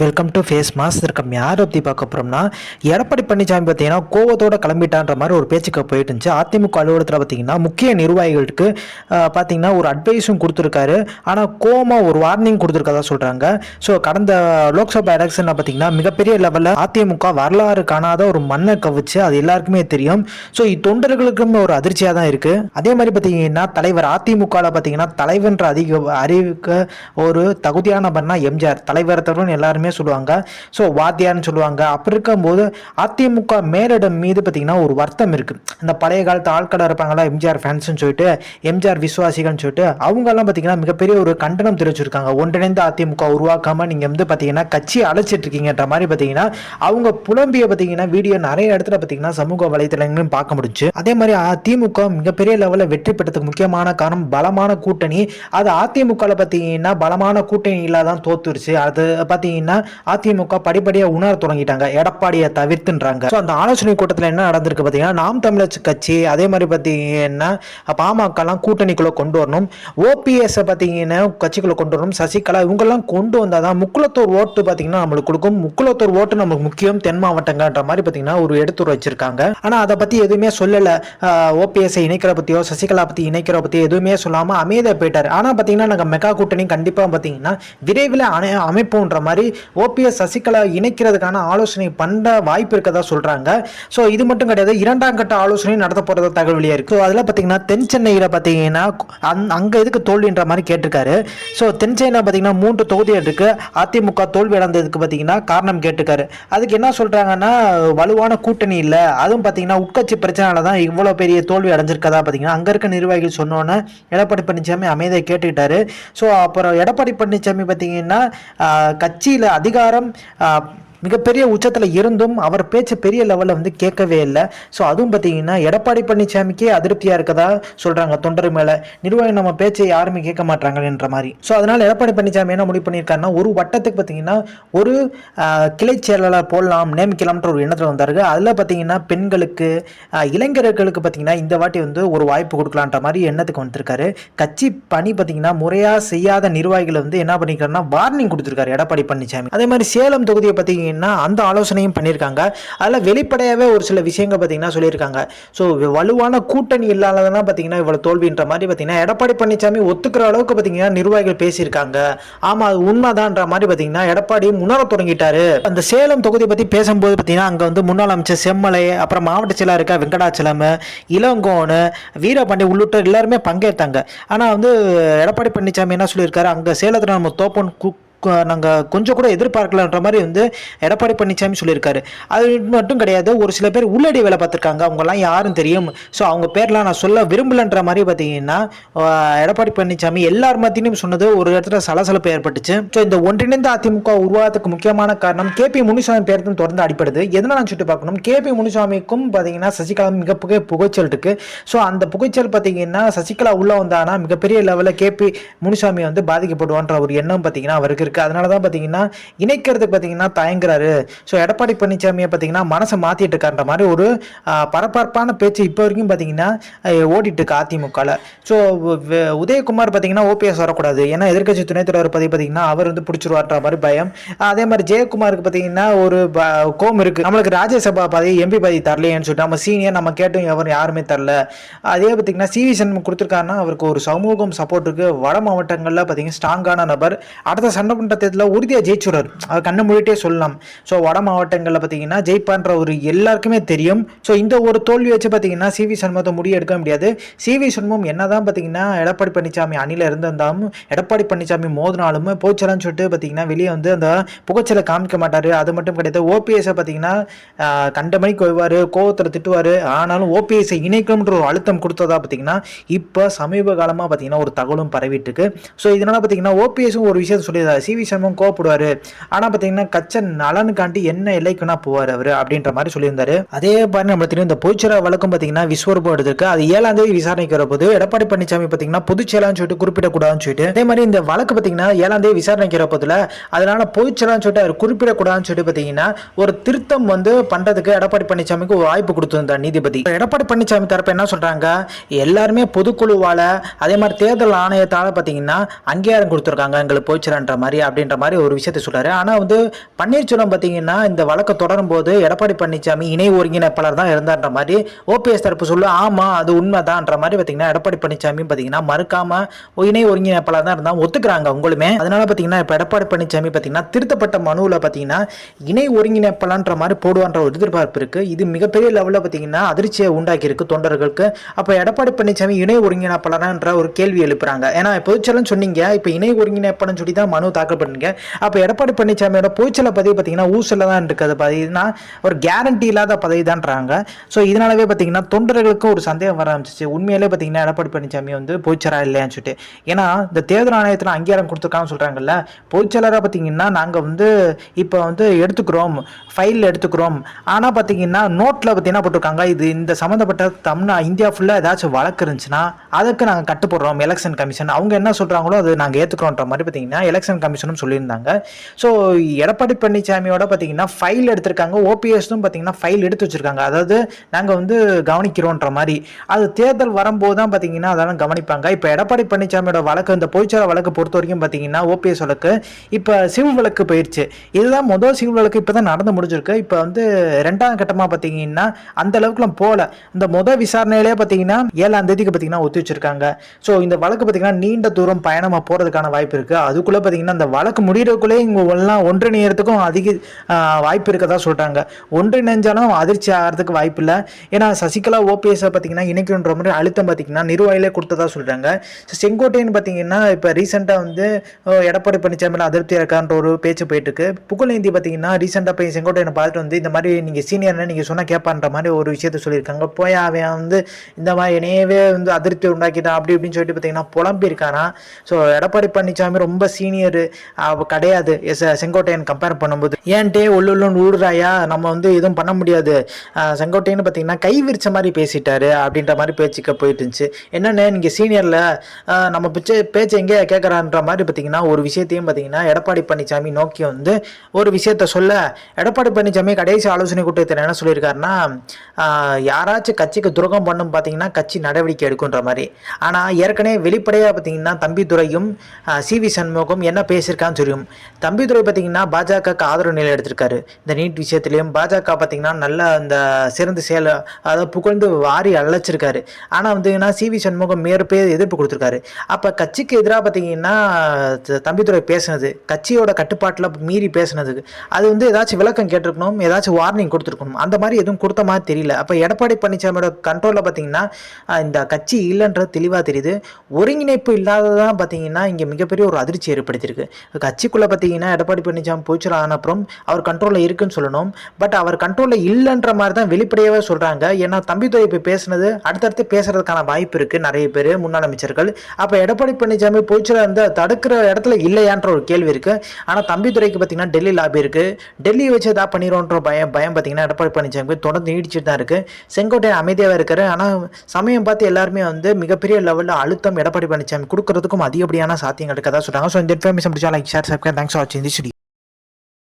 Welcome to face mass இருக்கம் யார் பற்றி பார்க்க போகிறோம்னா எடப்பாடி பழனிசாமி பார்த்தீங்கன்னா கோவத்தோட கிளம்பிட்டான்ற மாதிரி ஒரு பேச்சுக்கு போயிட்டு இருந்துச்சு. அதிமுக அலுவலகத்தில் பார்த்தீங்கன்னா முக்கிய நிர்வாகிகளுக்கு பார்த்தீங்கன்னா ஒரு அட்வைஸும் கொடுத்துருக்காரு. ஆனால் கோவமாக ஒரு வார்னிங் கொடுத்துருக்கதா சொல்கிறாங்க ஸோ கடந்த லோக்சபா எலெக்ஷனில் பார்த்தீங்கன்னா மிகப்பெரிய லெவலில் அதிமுக வரலாறு காணாத ஒரு மண்ணை கவிச்சு அது எல்லாருக்குமே தெரியும். ஸோ தொண்டர்களுக்கும் ஒரு அதிர்ச்சியாக தான் இருக்குது அதே மாதிரி பார்த்தீங்கன்னா தலைவர் அதிமுகவில் பார்த்தீங்கன்னா தலைவன்ற அதிக அறிவிக்க ஒரு தகுதியான நபர்னா எம்ஜிஆர். தலைவர் தருவன் எல்லாருமே சொல்லுவாங்க. ஸோ வாத்தியார்னு சொல்லுவாங்க. அப்படி இருக்கும்போது அதிமுக மேலிடம் மீது பார்த்தீங்கன்னா ஒரு வருத்தம் இருக்குது இந்த பழைய காலத்து ஆட்களாக இருப்பாங்களா எம்ஜிஆர் ஃபேன்ஸ்னு சொல்லிட்டு எம்ஜிஆர் விசுவாசிகள்னு சொல்லிட்டு அவங்கெல்லாம் பார்த்தீங்கன்னா மிகப்பெரிய ஒரு கண்டனம் தெரிவிச்சிருக்காங்க. ஒன்றிணைந்த அதிமுக உருவாக்காமல் நீங்கள் வந்து பார்த்தீங்கன்னா கட்சி அழைச்சிட்டு இருக்கீங்கன்ற மாதிரி பார்த்தீங்கன்னா அவங்க புலம்பிய பார்த்தீங்கன்னா வீடியோ நிறைய இடத்துல பார்த்தீங்கன்னா சமூக வலைத்தளங்களும் பார்க்க முடிஞ்சு. அதே மாதிரி அதிமுக மிகப்பெரிய லெவலில் வெற்றி பெற்றதுக்கு முக்கியமான காரணம் பலமான கூட்டணி. அது அதிமுகவில் பார்த்தீங்கன்னா பலமான கூட்டணி இல்லாதான் தோத்துருச்சு. அது பார்த்தீங்கன்னா அதிமுக படிப்படியாக உணர தொடங்கிட்டாங்க. எடப்பாடியை தவிர்த்துன்றாங்க. ஸோ அந்த ஆலோசனை கூட்டத்தில் என்ன நடந்திருக்கு பார்த்தீங்கன்னா நாம் தமிழர் கட்சி அதே மாதிரி பார்த்தீங்கன்னா பாமகலாம் கூட்டணிக்குள்ளே கொண்டு வரணும். ஓபிஎஸ் பார்த்தீங்கன்னா கட்சிக்குள்ளே கொண்டு வரணும். சசிகலா இவங்கெல்லாம் கொண்டு வந்தால் தான் முக்குளத்தூர் ஓட்டு பார்த்தீங்கன்னா நம்மளுக்கு கொடுக்கும். முக்குளத்தூர் ஓட்டு நமக்கு முக்கியம். தென் மாவட்டங்கன்ற மாதிரி பார்த்தீங்கன்னா ஒரு எடுத்துரை வச்சிருக்காங்க. ஆனால் அதை பற்றி எதுவுமே சொல்லலை. ஓபிஎஸ்ஐ இணைக்கிற பற்றியோ சசிகலா பற்றி இணைக்கிற பற்றி எதுவுமே சொல்லாமல் அமைதியாக போயிட்டார். ஆனால் பார்த்தீங்கன்னா நாங்கள் மெகா கூட்டணி கண்டிப்பாக பார்த்தீங்கன்னா விரைவில் அணை அமைப்போன்ற மாதிரி ஓபிஎஸ் சசிகலா இணைக்கிறதுக்கான ஆலோசனை பண்ண வாய்ப்பு இருக்கதா சொல்கிறாங்க ஸோ இது மட்டும் கிடையாது இரண்டாம் கட்ட ஆலோசனை நடத்த போகிறதா தகவல் வெளியாக இருக்குது அதில் பார்த்தீங்கன்னா தென் சென்னையில் பார்த்தீங்கன்னா அந் அங்கே எதுக்கு தோல்வின்ற மாதிரி கேட்டிருக்காரு. ஸோ தென் சென்னையில் பார்த்தீங்கன்னா மூன்று தொகுதிகள் இருக்கு. அதிமுக தோல்வி அடைந்ததுக்கு பார்த்தீங்கன்னா காரணம் கேட்டிருக்காரு. அதுக்கு என்ன சொல்கிறாங்கன்னா வலுவான கூட்டணி இல்லை. அதுவும் பார்த்தீங்கன்னா உட்கட்சி பிரச்சனையால தான் இவ்வளோ பெரிய தோல்வி அடைஞ்சிருக்கதா பார்த்தீங்கன்னா அங்கே இருக்க நிர்வாகிகள் சொன்னோன்னே எடப்பாடி பழனிசாமி அமைதியை கேட்டுக்கிட்டாரு. ஸோ அப்புறம் எடப்பாடி பழனிசாமி பார்த்தீங்கன்னா கட்சியில் அதிகாரம் மிகப்பெரிய உச்சத்தில் இருந்தும் அவர் பேச்சு பெரிய லெவலில் வந்து கேட்கவே இல்லை. ஸோ அதுவும் பார்த்தீங்கன்னா எடப்பாடி பழனிசாமிக்கே அதிருப்தியாக இருக்கதா சொல்கிறாங்க தொண்டர் மேலே. நிர்வாகம் நம்ம பேச்சை யாருமே கேட்க மாட்டாங்கன்ற மாதிரி. ஸோ அதனால் எடப்பாடி பழனிசாமி என்ன முடிவு பண்ணியிருக்காருன்னா ஒரு வட்டத்துக்கு பார்த்தீங்கன்னா ஒரு கிளை செயலாளர் போடலாம் நியமிக்கலாம்ன்ற ஒரு எண்ணத்தில் வந்தார் அதில் பார்த்தீங்கன்னா பெண்களுக்கு இளைஞர்களுக்கு பார்த்தீங்கன்னா இந்த வாட்டி வந்து ஒரு வாய்ப்பு கொடுக்கலான்ற மாதிரி எண்ணத்துக்கு வந்திருக்காரு. கட்சி பணி பார்த்தீங்கன்னா முறையாக செய்யாத நிர்வாகிகளை வந்து என்ன பண்ணியிருக்காருன்னா வார்னிங் கொடுத்துருக்காரு எடப்பாடி பழனிசாமி அதே மாதிரி சேலம் தொகுதியை பார்த்தீங்கன்னா அந்த ஆலோசனையும் பண்ணியிருக்காங்க. அதில் வெளிப்படையாகவே ஒரு சில விஷயங்கள் பார்த்தீங்கன்னா சொல்லியிருக்காங்க. ஸோ வலுவான கூட்டணி இல்லாததான் பார்த்தீங்கன்னா இவ்வளோ தோல்வின்ற மாதிரி பார்த்தீங்கன்னா எடப்பாடி பழனிசாமி ஒத்துக்கிற அளவுக்கு பார்த்தீங்கன்னா நிர்வாகிகள் பேசியிருக்காங்க. ஆமாம் அது உண்மைதான்ற மாதிரி பார்த்தீங்கன்னா எடப்பாடி உணர தொடங்கிட்டாரு. அந்த சேலம் தொகுதி பற்றி பேசும்போது பார்த்தீங்கன்னா அங்கே வந்து முன்னாள் அமைச்சர் செம்மலை அப்புறம் மாவட்ட செயலாக இருக்க வெங்கடாச்சலம் இளங்கோனு வீரபாண்டி உள்ளிட்ட எல்லாருமே பங்கேற்றாங்க. ஆனால் வந்து எடப்பாடி பழனிசாமி என்ன சொல்லியிருக்காரு? அங்கே சேலத்தில் நம்ம தோப்பன் நாங்கள் கொஞ்சம் கூட எதிர்பார்க்கலன்ற மாதிரி வந்து எடப்பாடி பழனிசாமி சொல்லியிருக்காரு. அது மட்டும் கிடையாது ஒரு சில பேர் உள்ளடி வேலை பார்த்துருக்காங்க. அவங்கெல்லாம் யாரும் தெரியும். ஸோ அவங்க பேர்லாம் நான் சொல்ல விரும்பலன்ற மாதிரி பார்த்தீங்கன்னா எடப்பாடி பழனிசாமி எல்லார் மத்தியும் சொன்னது ஒரு இடத்துல சலசலப்பு ஏற்பட்டுச்சு. ஸோ இந்த ஒன்றிணைந்த அதிமுக உருவாகிறதுக்கு முக்கியமான காரணம் கேபி முனுசாமி பேர் தான் தொடர்ந்து அடிப்படுது எதனால் நான் சுட்டி பார்க்கணும்? கேபி முனுசாமிக்கும் பார்த்தீங்கன்னா சசிகலா மிக புகை புகைச்சல் இருக்கு. ஸோ அந்த புகைச்சல் பார்த்தீங்கன்னா சசிகலா உள்ளே வந்தானா மிகப்பெரிய லெவலில் கேபி முனுசாமி வந்து பாதிக்கப்படுவான்ற ஒரு எண்ணம் பார்த்தீங்கன்னா அவருக்கு இருக்கு. அதனால தான் பார்த்தீங்கன்னா இணைக்கிறதுக்கு பார்த்தீங்கன்னா தயங்குறாரு. ஸோ எடப்பாடி பழனிசாமியை பார்த்தீங்கன்னா மனசை மாற்றிட்டு இருக்கான்ற மாதிரி ஒரு பரபரப்பான பேச்சு இப்போ வரைக்கும் பார்த்தீங்கன்னா ஓடிட்டு இருக்கு அதிமுகவில் ஸோ உதயகுமார் பார்த்தீங்கன்னா ஓபிஎஸ் வரக்கூடாது. ஏன்னா எதிர்க்கட்சி துணைத் தலைவர் பதவி பார்த்தீங்கன்னா அவர் வந்து பிடிச்சிருவார்ன்ற மாதிரி பயம். அதே மாதிரி ஜெயக்குமாருக்கு பார்த்தீங்கன்னா ஒரு கோம் இருக்கு. நம்மளுக்கு ராஜ்யசபா பதவி எம்பி பதவி தரலையேன்னு சொல்லிட்டு நம்ம சீனியர் நம்ம கேட்டும் எவரும் யாருமே தரல. அதே பார்த்தீங்கன்னா சிவி சண்முகம் கொடுத்துருக்காருன்னா அவருக்கு ஒரு சமூகம் சப்போர்ட்டுக்கு வட மாவட்டங்களில் பார்த்தீங்கன்னா ஸ்ட்ராங்கான நபர். அடுத்த சண்டை சட்டமன்ற தேர்தலில் உறுதியாக ஜெயிச்சுறாரு அதை கண்ணு மூடிட்டே சொல்லலாம். ஸோ வட மாவட்டங்களில் பார்த்தீங்கன்னா ஜெயிப்பான்ற ஒரு எல்லாருக்குமே தெரியும். ஸோ இந்த ஒரு தோல்வி வச்சு பார்த்தீங்கன்னா சிவி சண்முகத்தை முடியெடுக்க எடுக்க முடியாது. சிவி சண்முகம் என்னதான் பார்த்தீங்கன்னா எடப்பாடி பழனிசாமி அணியில் இருந்திருந்தாலும் எடப்பாடி பழனிசாமி மோதினாலும் போச்சலான்னு சொல்லிட்டு பார்த்தீங்கன்னா வெளியே வந்து அந்த புகைச்சலை காமிக்க மாட்டார். அது மட்டும் கிடையாது. ஓபிஎஸ்ஸை பார்த்தீங்கன்னா கண்ட மணிக்கு வருவார் கோவத்தில் திட்டுவார். ஆனாலும் ஓபிஎஸ்ஸை இணைக்கணுன்ற ஒரு அழுத்தம் கொடுத்ததா பார்த்தீங்கன்னா இப்போ சமீப காலமாக பார்த்தீங்கன்னா ஒரு தகவலும் பரவிட்டு இருக்கு. ஸோ இதனால் பார்த்தீங்கன்னா ஓபிஎஸும் ஒரு விஷயத்தை சொல்லியிருந்தார் சிவி சண்முகம் கோவப்படுவார். ஆனால் பார்த்தீங்கன்னா கச்சன் நலனுக்காண்டி என்ன எல்லைக்குன்னா போவார் அவர் அப்படின்ற மாதிரி சொல்லியிருந்தாரு. அதே மாதிரி நம்ம தெரியும் இந்த பொதுச்செயலர் வழக்கம் பார்த்தீங்கன்னா விஸ்வரூபம் எடுத்திருக்கு. அது ஏழாம் தேதி விசாரணைக்கு வரப்போது எடப்பாடி பழனிசாமி பார்த்தீங்கன்னா பொதுச்செயலான்னு சொல்லிட்டு குறிப்பிடக்கூடாதுன்னு சொல்லிட்டு. அதே மாதிரி இந்த வழக்கு பார்த்தீங்கன்னா ஏழாம் தேதி விசாரணைக்கு வரப்போதுல அதனால பொதுச்செயலான்னு சொல்லிட்டு அவர் குறிப்பிடக்கூடாதுன்னு சொல்லிட்டு பார்த்தீங்கன்னா ஒரு திருத்தம் வந்து பண்ணுறதுக்கு எடப்பாடி பழனிசாமிக்கு ஒரு வாய்ப்பு கொடுத்துருந்தார் நீதிபதி. எடப்பாடி பழனிசாமி தரப்பு என்ன சொல்கிறாங்க எல்லாருமே பொதுக்குழுவால் அதே மாதிரி தேர்தல் ஆணையத்தால் பார்த்தீங்கன்னா அங்கீகாரம் கொடுத்துருக்காங்க எங்களுக்கு போச்சுறான்ற மாதிரி. அதிகாரி அப்படின்ற மாதிரி ஒரு விஷயத்த சொல்றாரு. ஆனால் வந்து பன்னீர்செல்வம் பார்த்தீங்கன்னா இந்த வழக்கை தொடரும் போது எடப்பாடி பழனிசாமி இணை ஒருங்கிணைப்பாளர் தான் இருந்தான்ற மாதிரி ஓபிஎஸ் தரப்பு சொல்லு ஆமாம் அது உண்மைதான்ற மாதிரி பார்த்தீங்கன்னா எடப்பாடி பழனிசாமி பார்த்தீங்கன்னா மறுக்காம இணை ஒருங்கிணைப்பாளர் தான் இருந்தால் ஒத்துக்கிறாங்க உங்களுமே அதனால பார்த்தீங்கன்னா இப்போ எடப்பாடி பழனிசாமி பார்த்தீங்கன்னா திருத்தப்பட்ட மனுவில் பார்த்தீங்கன்னா இணை ஒருங்கிணைப்பாளன்ற மாதிரி போடுவான்ற ஒரு எதிர்பார்ப்பு இருக்கு. இது மிகப்பெரிய லெவலில் பார்த்தீங்கன்னா அதிர்ச்சியை உண்டாக்கி இருக்கு தொண்டர்களுக்கு. அப்போ எடப்பாடி பழனிசாமி இணை ஒருங்கிணைப்பாளர்ன்ற ஒரு கேள்வி எழுப்புறாங்க. ஏன்னா பொதுச்செல்லாம் சொன்னீங்க இப்போ இணை ஒருங்கிணைப்பாளர்னு சொல்லி தான் மனு தாக்கல் பண்ணீங்க அப்போ எடப்பாடி பழனிசாமியோட பூச்சல பதவி பார்த்தீங்கன்னா ஊசல தான் இருக்குது. பதவினா ஒரு கேரண்டி இல்லாத பதவி தான்றாங்க. ஸோ இதனாலவே பார்த்தீங்கன்னா தொண்டர்களுக்கும் ஒரு சந்தேகம் வர ஆரம்பிச்சிச்சு. உண்மையிலே பார்த்தீங்கன்னா எடப்பாடி பழனிசாமி வந்து பொதுச்சரா இல்லையான்னு சொல்லிட்டு. ஏன்னா இந்த தேர்தல் ஆணையத்தில் அங்கீகாரம் கொடுத்துருக்கான்னு சொல்கிறாங்கல்ல பொதுச்செயலராக பார்த்தீங்கன்னா நாங்கள் வந்து இப்போ வந்து எடுத்துக்கிறோம். ஃபைலில் எடுத்துக்கிறோம். ஆனால் பார்த்தீங்கன்னா நோட்டில் பார்த்தீங்கன்னா போட்டிருக்காங்க? இது இந்த சம்மந்தப்பட்ட தமிழ்நா இந்தியா ஃபுல்லாக ஏதாச்சும் வழக்கு இருந்துச்சுன்னா அதுக்கு நாங்கள் கட்டுப்படுறோம். எலெக்ஷன் கமிஷன் அவங்க என்ன சொல்கிறாங்களோ அது நாங்கள் ஏற்றுக்கிறோன்ற மாதிரி பார்த்தீங்கன்னா எலெக்ஷன் கமிஷனும் சொல்லியிருந்தாங்க. ஸோ எடப்பாடி பழனிசாமியோட பார்த்தீங்கன்னா ஃபைல் எடுத்திருக்காங்க. ஓபிஎஸ்னும் பார்த்தீங்கன்னா ஃபைல் எடுத்து வச்சிருக்காங்க. அதாவது நாங்கள் வந்து கவனிக்கிறோன்ற மாதிரி. அது தேர்தல் வரும்போது தான் பார்த்தீங்கன்னா அதெல்லாம் கவனிப்பாங்க. இப்போ எடப்பாடி பழனிசாமியோட வழக்கு இந்த பொய்ச்சார வழக்கு பொறுத்த வரைக்கும் பார்த்தீங்கன்னா ஓபிஎஸ் வழக்கு இப்போ சிவில் வழக்கு போயிடுச்சு இதுதான் முதல் சிவில் வழக்கு இப்போ தான் நடந்து முடிஞ்சிருக்கு. இப்போ வந்து ரெண்டாம் கட்டமாக பார்த்தீங்கன்னா அந்த அளவுக்குலாம் போகல இந்த முதல் விசாரணையிலே பார்த்தீங்கன்னா ஏழாம் தேதிக்கு பார்த்தீங்கன்னா ஒத்தி வச்சிருக்காங்க. ஸோ இந்த வழக்கு பார்த்தீங்கன்னா நீண்ட தூரம் பயணமாக போகிறதுக்கான வாய்ப்பு இருக்குது அதுக்குள்ளே பார்த்தீங்கன்னா இந்த வழக்கு முடிகிறதுக்குள்ளே இங்கே எல்லாம் ஒன்றிணையறதுக்கும் அதிக வாய்ப்பு இருக்கதா சொல்கிறாங்க ஒன்றிணைஞ்சாலும் அதிர்ச்சி ஆகிறதுக்கு வாய்ப்பு இல்லை. ஏன்னா சசிகலா ஓபிஎஸ்ஸை பார்த்தீங்கன்னா இணைக்கணுன்ற மாதிரி அழுத்தம் பார்த்தீங்கன்னா நிர்வாகிகளே கொடுத்ததா சொல்கிறாங்க செங்கோட்டையன் பார்த்தீங்கன்னா இப்போ ரீசெண்டாக வந்து எடப்பாடி பழனிசாமியில் அதிருப்தி இருக்கான்ற ஒரு பேச்சு போயிட்டு இருக்கு புகழேந்தி பார்த்தீங்கன்னா ரீசெண்டாக போய் செங்கோட்டையனை பார்த்துட்டு வந்து இந்த மாதிரி நீங்கள் சீனியர்னு நீங்கள் சொன்னால் கேட்பான்ற மாதிரி ஒரு விஷயத்த சொல்லியிருக்காங்க. போய் அவன் வந்து இந்த மாதிரி என்னையவே வந்து அதிருப்தி உண்டாக்கிட்டான் அப்படி இப்படின்னு சொல்லிட்டு பார்த்தீங்கன்னா புலம்பியிருக்காரான் ஸோ எடப்பாடி பழனிசாமி ரொம்ப சீனியர் கிடையாது. எஸ் செங்கோட்டையன் கம்பேர் பண்ணும்போது. ஏன்ட்டே உள்ளுள்ளுன்னு ஊடுறாயா? நம்ம வந்து எதுவும் பண்ண முடியாது. அஹ், செங்கோட்டையன் பார்த்தீங்கன்னா கை விரிச்ச மாதிரி பேசிட்டாரு அப்படின்ற மாதிரி பேச்சுக்க போயிட்டு இருந்துச்சு. என்னென்ன நீங்கள் சீனியரில் நம்ம பிச்சை பேச்சு எங்கே கேட்குறான்ற மாதிரி பார்த்தீங்கன்னா ஒரு விஷயத்தையும் பார்த்தீங்கன்னா எடப்பாடி பழனிசாமி நோக்கி வந்து ஒரு விஷயத்த சொல்ல எடப்பாடி பழனிசாமி கடைசி ஆலோசனை கூட்டத்தில் என்ன சொல்லியிருக்காருன்னா யாராச்சும் கட்சிக்கு துரோகம் பண்ணும் பார்த்தீங்கன்னா கட்சி நடவடிக்கை எடுக்குன்ற மாதிரி. ஆனால் ஏற்கனவே வெளிப்படையாக பார்த்தீங்கன்னா தம்பிதுரையும் சி வி சண்முகம் என்ன பேசியிருக்கான்னு தெரியும். தம்பிதுரை பார்த்தீங்கன்னா பாஜகவுக்கு ஆதரவு நிலை எடுத்திருக்காரு. இந்த நீட் விஷயத்துலையும் பாஜக பார்த்தீங்கன்னா நல்ல அந்த சிறந்த செயல் அதை புகழ்ந்து வாரி அழைச்சிருக்காரு. ஆனால் வந்துங்கன்னா சி வி சண்முகம் மேற்பே எதிர்ப்பு கொடுத்துருக்காரு. அப்போ கட்சிக்கு எதிராக பார்த்தீங்கன்னா தம்பிதுரை பேசினது கட்சியோட கட்டுப்பாட்டில் மீறி பேசுனதுக்கு அது வந்து ஏதாச்சும் விளக்கம் கேட்டிருக்கணும் ஏதாச்சும் வார்னிங் கொடுத்துருக்கணும். அந்த மாதிரி எதுவும் கொடுத்த மாதிரி தெரியல. அப்போ எடப்பாடி பழனிசாமியோட கண்ட்ரோலில் பார்த்தீங்கன்னா இந்த கட்சி இல்லைன்றது தெளிவாக தெரியுது. ஒருங்கிணைப்பு இல்லாததான் பார்த்தீங்கன்னா இங்கே மிகப்பெரிய ஒரு அதிர்ச்சி ஏற்படுத்தியிருக்கு. கட்சிக்குள்ளே பார்த்தீங்கன்னா எடப்பாடி பழனிசாமி போச்சுல ஆன அப்புறம் அவர் கண்ட்ரோலில் இருக்குன்னு சொல்லணும். பட் அவர் கண்ட்ரோலில் இல்லைன்ற மாதிரி தான் வெளிப்படையாகவே சொல்கிறாங்க ஏன்னா தம்பிதுரை இப்போ பேசுனது அடுத்தடுத்து பேசுறதுக்கான வாய்ப்பு இருக்குது நிறைய பேர் முன்னாள் அமைச்சர்கள். அப்போ எடப்பாடி பழனிசாமி போச்சுரா இருந்தால் தடுக்கிற இடத்துல இல்லையான்ற ஒரு கேள்வி இருக்குது ஆனால் தம்பிதுரைக்கு பார்த்தீங்கன்னா டெல்லி லாபி இருக்குது டெல்லி வச்சு எதாவது பண்ணிடுவோன்ற பயம் பயம் பார்த்தீங்கன்னா எடப்பாடி பழனிசாமி தொடர்ந்து நீடிச்சுட்டு தான் இருக்குது செங்கோட்டையன் அமைதியாக இருக்காரு. ஆனால் சமயம் பார்த்து எல்லாருமே வந்து மிகப்பெரிய லெவலில் அழுத்தம் எடப்பாடி பழனிசாமி கொடுக்கறதுக்கும் அதிகப்படியான சாத்தியங்கள் இருக்கதா சொல்கிறாங்க ஸோ இந்த இன்ஃபர்மேஷன் ఇప్పుడు చాలా excite subscribe thanks for watching this